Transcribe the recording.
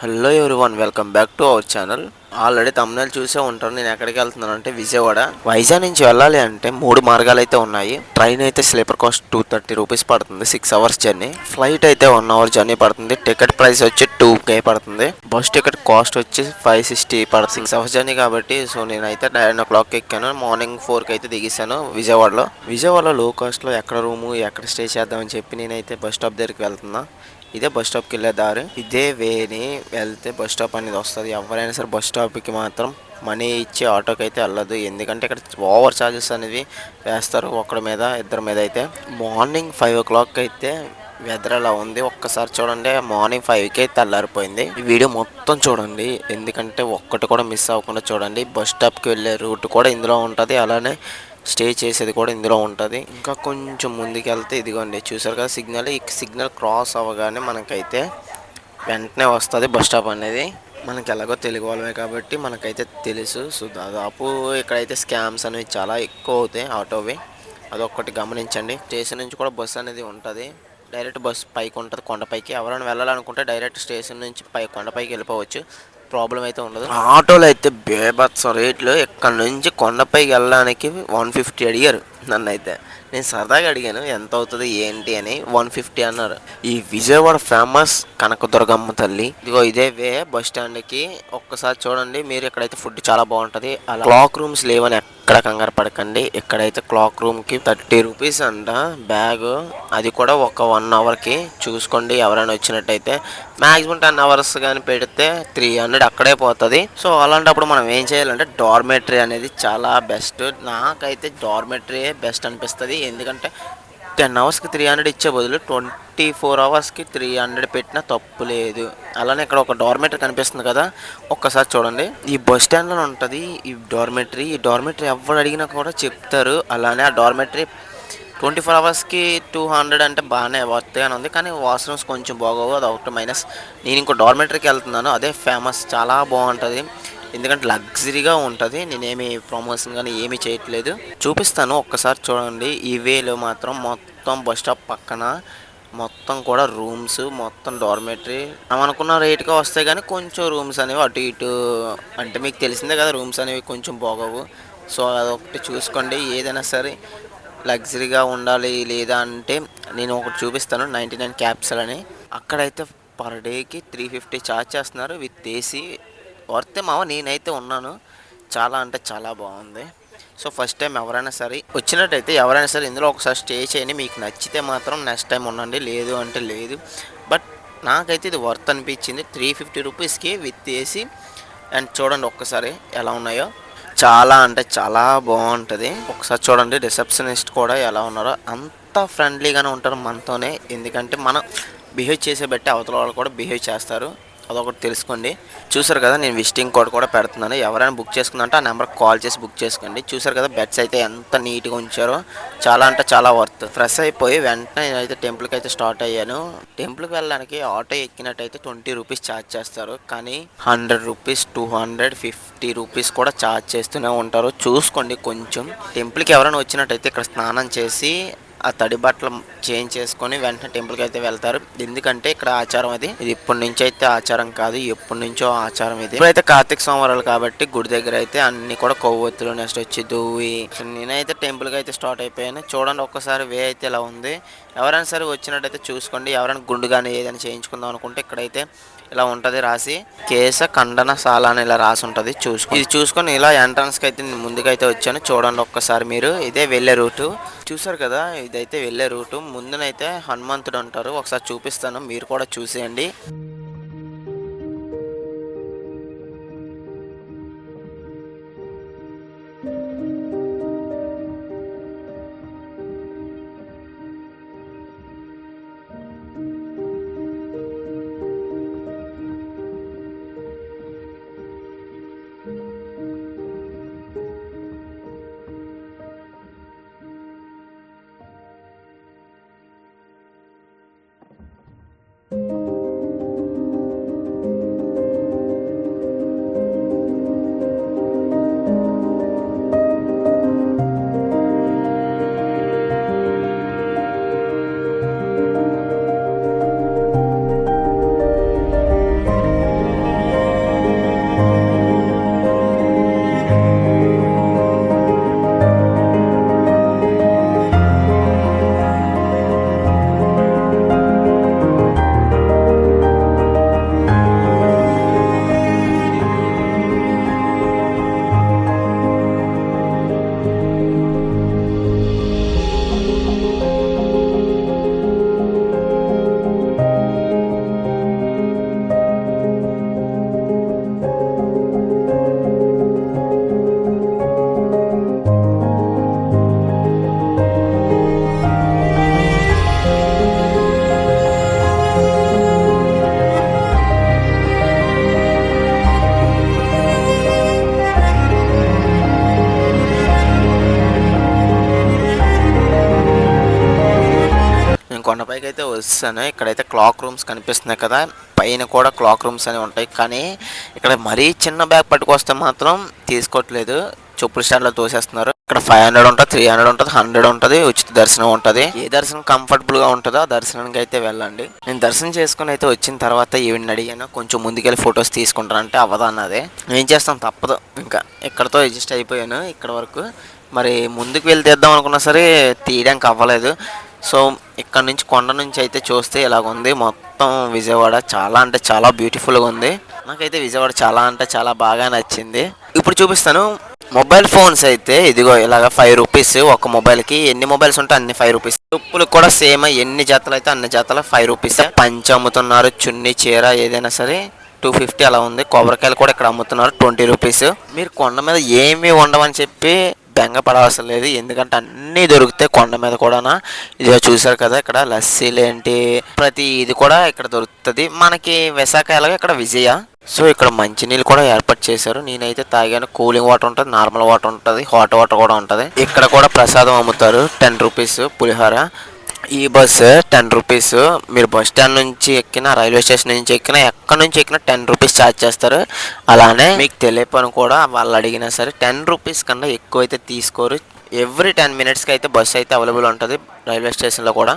Hello one welcome back to our channel already Tamil చూసే ఉంటారు నేను ఎక్కడికి వెళ్తున్నాను అంటే విజయవాడ. వైజాగ్ నుంచి వెళ్ళాలి అంటే మూడు మార్గాలు అయితే ఉన్నాయి. ట్రైన్ అయితే sleeper cost two thirty rupees పడుతుంది సిక్స్ అవర్స్ జర్నీ ఫ్లైట్ అయితే వన్ అవర్ జర్నీ పడుతుంది టికెట్ ప్రైస్ వచ్చి టూ కే పడుతుంది. బస్ టికెట్ కాస్ట్ వచ్చి ఫైవ్ సిక్స్టీ పడుతుంది. సిక్స్ అవర్స్ జర్నీ కాబట్టి సో నేనైతే నైన్ ఓ క్లాక్ ఎక్కాను మార్నింగ్ ఫోర్కి అయితే దిగేశాను విజయవాడలో. విజయవాడలో లో కాస్ట్లో ఎక్కడ రూము ఎక్కడ స్టే చేద్దామని చెప్పి నేనైతే బస్ స్టాప్ దగ్గరికి వెళ్తున్నా. ఇదే బస్ స్టాప్కి వెళ్ళే దారి. ఇదే వేని వెళ్తే బస్ స్టాప్ అనేది వస్తుంది. ఎవరైనా సరే బస్ స్టాప్కి మాత్రం మనీ ఇచ్చి ఆటోకి అయితే వెళ్ళదు. ఎందుకంటే ఇక్కడ ఓవర్ ఛార్జెస్ అనేవి వేస్తారు ఒక్కడి మీద ఇద్దరి మీద అయితే. మార్నింగ్ ఫైవ్ ఓ క్లాక్ అయితే వెదర్ అలా ఉంది? ఒక్కసారి చూడండి. మార్నింగ్ ఫైవ్కి అయితే తెల్లారిపోయింది ఈ వీడియో మొత్తం చూడండి. ఎందుకంటే ఒక్కటి కూడా మిస్ అవ్వకుండా చూడండి. బస్ స్టాప్కి వెళ్ళే రూట్ కూడా ఇందులో ఉంటుంది. అలానే స్టే చేసేది కూడా ఇందులో ఉంటుంది. ఇంకా కొంచెం ముందుకు వెళ్తే ఇదిగోండి చూసారు కదా సిగ్నల్? ఈ సిగ్నల్ క్రాస్ అవ్వగానే మనకైతే వెంటనే వస్తుంది బస్ స్టాప్ అనేది. మనకి ఎలాగో తెలుగు వాళ్ళమే కాబట్టి మనకైతే తెలుసు. సో దాదాపు ఇక్కడైతే స్కామ్స్ అనేవి చాలా ఎక్కువ అవుతాయి ఆటోవి. అదొక్కటి గమనించండి. స్టేషన్ నుంచి కూడా బస్సు అనేది ఉంటుంది. డైరెక్ట్ బస్ పైకి ఉంటుంది కొండపైకి. ఎవరైనా వెళ్ళాలనుకుంటే డైరెక్ట్ స్టేషన్ నుంచి పై కొండపైకి వెళ్ళిపోవచ్చు. ప్రాబ్లం అయితే ఉండదు. ఆటోలో అయితే బేబత్స రేట్లు ఇక్కడ నుంచి కొండపైకి వెళ్ళడానికి వన్ ఫిఫ్టీ అడిగారు. నన్ను అయితే నేను సరదాగా అడిగాను ఎంత అవుతుంది ఏంటి? అని. వన్ ఫిఫ్టీ అన్నారు. ఈ విజయవాడ ఫేమస్ కనకదుర్గమ్మ తల్లి. ఇదిగో ఇదే వే బస్ స్టాండ్కి. ఒక్కసారి చూడండి మీరు ఇక్కడైతే ఫుడ్ చాలా బాగుంటుంది అలా క్లాక్ రూమ్స్ లేవని ఎక్కడ కంగారు పడకండి. ఇక్కడైతే క్లాక్ రూమ్కి థర్టీ రూపీస్ అంట బ్యాగ్ అది కూడా ఒక వన్ అవర్కి. చూసుకోండి ఎవరైనా వచ్చినట్టయితే. మ్యాక్సిమం టెన్ అవర్స్ కానీ పెడితే త్రీ హండ్రెడ్ అక్కడే పోతుంది. సో అలాంటప్పుడు మనం ఏం చేయాలంటే డార్మెటరీ అనేది చాలా బెస్ట్. నాకైతే డార్మెటరీ బెస్ట్ అనిపిస్తుంది. ఎందుకంటే టెన్ అవర్స్కి త్రీ హండ్రెడ్ ఇచ్చే బదులు ట్వంటీ ఫోర్ అవర్స్కి త్రీ హండ్రెడ్ పెట్టినా తప్పు లేదు. అలానే ఇక్కడ ఒక డార్మెటరీ కనిపిస్తుంది కదా ఒక్కసారి చూడండి. ఈ బస్ స్టాండ్లో ఉంటుంది ఈ డార్మెటరీ ఈ డార్మెటరీ ఎవరు అడిగినా కూడా చెప్తారు. అలానే ఆ డార్మెటరీ ట్వంటీ ఫోర్ అవర్స్కి టూ హండ్రెడ్ అంటే బాగానే వర్త్ అని ఉంది. కానీ వాష్రూమ్స్ కొంచెం బాగోవు అది ఒకటి మైనస్ నేను ఇంకో డార్మెటరీకి వెళ్తున్నాను. అదే ఫేమస్ చాలా బాగుంటుంది. ఎందుకంటే లగ్జరీగా ఉంటుంది. నేనేమి ప్రమోషన్ కానీ ఏమీ చేయట్లేదు. చూపిస్తాను. ఒక్కసారి చూడండి. ఈ వేలో మాత్రం మొత్తం బస్ స్టాప్ పక్కన మొత్తం కూడా రూమ్స్ మొత్తం డార్మెటరీ మనం అనుకున్న రేట్గా వస్తాయి కానీ కొంచెం రూమ్స్ అనేవి అటు ఇటు అంటే మీకు తెలిసిందే కదా రూమ్స్ అనేవి కొంచెం బాగోవు. సో అదొకటి చూసుకోండి. ఏదైనా సరే లగ్జరీగా ఉండాలి లేదా అంటే నేను ఒకటి చూపిస్తాను. నైంటీ నైన్ క్యాప్సల్ అని. అక్కడైతే పర్ డేకి త్రీ ఫిఫ్టీ ఛార్జ్ చేస్తున్నారు విత్ ఏసీ. వర్తే మావ నేనైతే ఉన్నాను. చాలా అంటే చాలా బాగుంది. సో ఫస్ట్ టైం ఎవరైనా సరే వచ్చినట్టయితే ఎవరైనా సరే ఇందులో ఒకసారి స్టే చేయండి. మీకు నచ్చితే మాత్రం నెక్స్ట్ టైం ఉండండి. లేదు అంటే లేదు. బట్ నాకైతే ఇది వర్త్ అనిపించింది. త్రీ ఫిఫ్టీ రూపీస్కి విత్ ఏసీ అండ్ చూడండి ఒక్కసారి ఎలా ఉన్నాయో. చాలా అంటే చాలా బాగుంటుంది. ఒకసారి చూడండి రిసెప్షనిస్ట్ కూడా ఎలా ఉన్నారో. అంత ఫ్రెండ్లీగానే ఉంటారు మనతోనే. ఎందుకంటే మనం బిహేవ్ చేసే బట్టి అవతల వాళ్ళు కూడా బిహేవ్ చేస్తారు. అదొకటి తెలుసుకోండి. చూసారు కదా నేను విజిటింగ్ కోడ్ కూడా పెడుతున్నాను. ఎవరైనా బుక్ చేసుకున్నంటే ఆ నెంబర్కి కాల్ చేసి బుక్ చేసుకోండి. చూసారు కదా బెడ్స్ అయితే ఎంత నీట్గా ఉంచారో. చాలా అంటే చాలా వర్త్. ఫ్రెష్ అయిపోయి వెంటనే నేనైతే టెంపుల్కి అయితే స్టార్ట్ అయ్యాను. టెంపుల్కి వెళ్ళడానికి ఆటో ఎక్కినట్టయితే ట్వంటీ రూపీస్ ఛార్జ్ చేస్తారు. కానీ hundred rupees two hundred fifty rupees కూడా ఛార్జ్ చేస్తూనే ఉంటారు. చూసుకోండి కొంచెం. టెంపుల్కి ఎవరైనా వచ్చినట్టయితే ఇక్కడ స్నానం చేసి ఆ తడి బట్టలు చేంజ్ చేసుకొని వెంటనే టెంపుల్కి అయితే వెళ్తారు. ఎందుకంటే ఇక్కడ ఆచారం అది. ఇది ఇప్పటి నుంచి అయితే ఆచారం కాదు. ఎప్పటి నుంచో ఆచారం ఇది. ఇప్పుడైతే కార్తీక సోమవారాలు కాబట్టి గుడి దగ్గర అయితే అన్ని కూడా కొవ్వొత్తులు నెక్స్ట్ వచ్చి దువ్వి. నేనైతే టెంపుల్కి అయితే స్టార్ట్ అయిపోయాను. చూడండి ఒక్కసారి వే అయితే ఇలా ఉంది. ఎవరైనా సరే వచ్చినట్టయితే చూసుకోండి. ఎవరైనా గుండు కానీ ఏదైనా చేయించుకుందాం అనుకుంటే ఇక్కడైతే ఇలా ఉంటుంది రాసి. కేశ ఖండన సాల అని ఇలా రాసి ఉంటుంది. చూసుకొని ఇది చూసుకొని ఇలా ఎంట్రన్స్కి అయితే ముందుకైతే వచ్చాను. చూడండి ఒక్కసారి మీరు. ఇదే వెళ్ళే రూటు. చూసారు కదా? ఇదైతే వెళ్ళే రూటు. ముందునైతే హనుమంతుడు అంటారు. ఒకసారి చూపిస్తాను. మీరు కూడా చూసేయండి. అయితే వస్తాను. ఇక్కడైతే క్లాక్ రూమ్స్ కనిపిస్తున్నాయి కదా. పైన కూడా క్లాక్ రూమ్స్ అని ఉంటాయి. కానీ ఇక్కడ మరీ చిన్న బ్యాగ్ పట్టుకొస్తే మాత్రం తీసుకోవట్లేదు. చెప్పుల స్టాండ్లో తోసేస్తున్నారు. ఇక్కడ ఫైవ్ హండ్రెడ్ ఉంటుంది త్రీ హండ్రెడ్ ఉంటుంది హండ్రెడ్ ఉంటుంది ఉచిత దర్శనం ఉంటుంది. ఏ దర్శనం కంఫర్టబుల్గా ఉంటుందో ఆ దర్శనానికి అయితే వెళ్ళండి. నేను దర్శనం చేసుకుని అయితే వచ్చిన తర్వాత ఈవిని అడిగాను. కొంచెం ముందుకెళ్ళి ఫొటోస్ తీసుకుంటానంటే అవ్వదన్నది ఏం చేస్తాం తప్పదు. ఇంకా ఇక్కడతో అడ్జస్ట్ అయిపోయాను. ఇక్కడ వరకు మరి ముందుకు వెళ్ళి తీద్దాం అనుకున్నా సరే తీయడానికి అవ్వలేదు. సో ఇక్కడ నుంచి కొండ నుంచి అయితే చూస్తే ఇలాగుంది. మొత్తం విజయవాడ చాలా అంటే చాలా బ్యూటిఫుల్గా ఉంది. నాకైతే విజయవాడ చాలా అంటే చాలా బాగా నచ్చింది. ఇప్పుడు చూపిస్తాను. మొబైల్ ఫోన్స్ అయితే ఇదిగో ఇలాగ ఫైవ్ రూపీస్ ఒక మొబైల్కి ఎన్ని మొబైల్స్ ఉంటే అన్ని ఫైవ్ రూపీస్ చెప్పులు కూడా సేమ్ ఎన్ని జతలు అయితే అన్ని జతలు ఫైవ్ రూపీస్ పంచి అమ్ముతున్నారు. చున్నీ చీర ఏదైనా సరే టూ ఫిఫ్టీ అలా ఉంది. కొబ్బరికాయలు కూడా ఇక్కడ అమ్ముతున్నారు. ట్వంటీ రూపీస్ మీరు కొండ మీద ఏమీ ఉండవని చెప్పి బెంగ పడవలసిన లేదు. ఎందుకంటే అన్నీ దొరుకుతాయి కొండ మీద కూడా ఇది చూసారు కదా ఇక్కడ లస్సీలు ఏంటి? ప్రతి ఇది కూడా ఇక్కడ దొరుకుతుంది. మనకి విశాఖ ఎలాగో ఇక్కడ విజయ. సో ఇక్కడ మంచినీళ్ళు కూడా ఏర్పాటు చేశారు. నేనైతే తాగాను. కూలింగ్ వాటర్ ఉంటుంది నార్మల్ వాటర్ ఉంటుంది హాట్ వాటర్ కూడా ఉంటుంది. ఇక్కడ కూడా ప్రసాదం అమ్ముతారు. టెన్ రూపీస్ పులిహోర. ఈ బస్సు టెన్ రూపీస్. మీరు బస్ స్టాండ్ నుంచి ఎక్కిన రైల్వే స్టేషన్ నుంచి ఎక్కిన ఎక్కడి నుంచి ఎక్కినా టెన్ రూపీస్ ఛార్జ్ చేస్తారు. అలానే మీకు తెలియపని కూడా వాళ్ళు అడిగినా సరే టెన్ రూపీస్ కన్నా ఎక్కువ అయితే తీసుకోరు. ఎవ్రీ టెన్ మినిట్స్కి అయితే బస్సు అయితే అవైలబుల్ ఉంటుంది రైల్వే స్టేషన్లో కూడా.